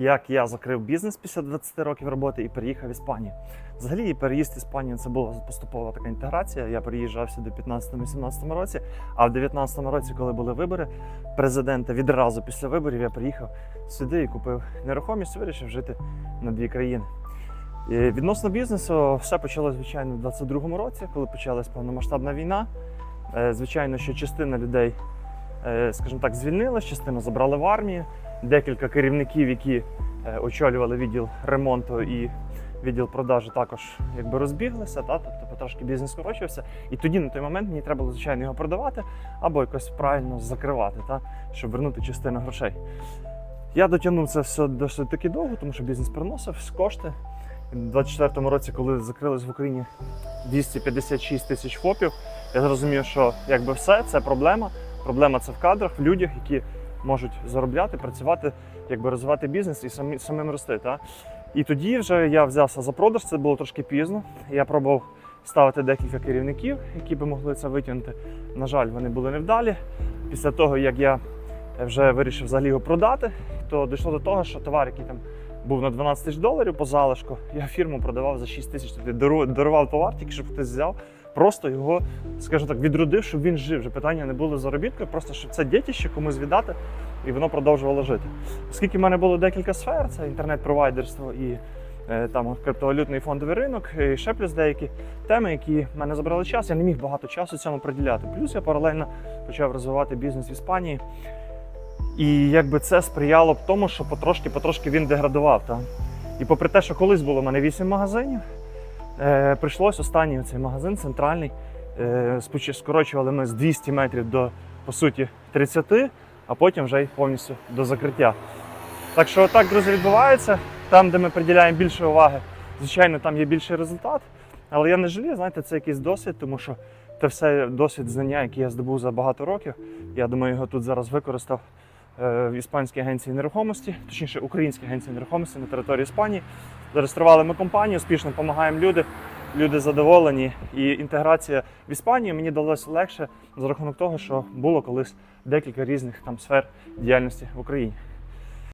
Як я закрив бізнес після 20 років роботи і переїхав в Іспанію. Взагалі, переїзд в Іспанію це була поступова така інтеграція. Я переїжджав сюди в 15-18 році, а в 19 році, коли були вибори президента, відразу після виборів я приїхав сюди і купив нерухомість, вирішив жити на дві країни. І відносно бізнесу, все почалося, звичайно, в 22-му році, коли почалась повномасштабна війна. Е, Звичайно, що частина людей, е, скажімо так, звільнилась, частину забрали в армію. Декілька керівників, які е, очолювали відділ ремонту і відділ продажу, також якби розбіглися, та тобто потрошки бізнес скорочувався. І тоді на той момент мені треба було звичайно його продавати або якось правильно закривати, та щоб вернути частину грошей. Я дотягнув це все досить таки довго, тому що бізнес приносив кошти. У 24-му році, коли закрились в Україні 256 тисяч ФОПів, я зрозумів, що якби все це проблема. Проблема це в кадрах, в людях, які можуть заробляти, працювати, якби розвивати бізнес і самі, самим рости. Та? І тоді вже я взявся за продаж, це було трошки пізно. Я пробував ставити декілька керівників, які би могли це витягнути. На жаль, вони були невдалі. Після того, як я вже вирішив взагалі його продати, то дійшло до того, що товар, який там був на 12 тисяч доларів по залишку, я фірму продавав за 6 тисяч. Тобто дарував товар, тільки щоб хтось взяв. Просто його, скажімо так, відродив, щоб він жив. Вже питання не було заробітку, просто щоб це дітище комусь віддати, і воно продовжувало жити. Оскільки в мене було декілька сфер: це інтернет-провайдерство і е, там криптовалютний фондовий ринок, і ще плюс деякі теми, які в мене забрали час, я не міг багато часу цьому приділяти. Плюс я паралельно почав розвивати бізнес в Іспанії. І якби це сприяло б тому, що потрошки-потрошки він деградував. Та? І попри те, що колись було в мене 8 магазинів, е, прийшлось останній цей магазин центральний. Е, скорочували ми з 200 метрів до, по суті, 30, а потім вже й повністю до закриття. Так що так, друзі, відбувається. Там, де ми приділяємо більше уваги, звичайно, там є більший результат. Але я не жалію, знаєте, це якийсь досвід, тому що це все досвід знання, які я здобув за багато років. Я думаю, його тут зараз використав в іспанській агенції нерухомості, точніше, українській агенції нерухомості на території Іспанії. Зареєстрували ми компанію, успішно допомагаємо люди. Люди задоволені, і інтеграція в Іспанію мені далося легше за рахунок того, що було колись декілька різних там сфер діяльності в Україні.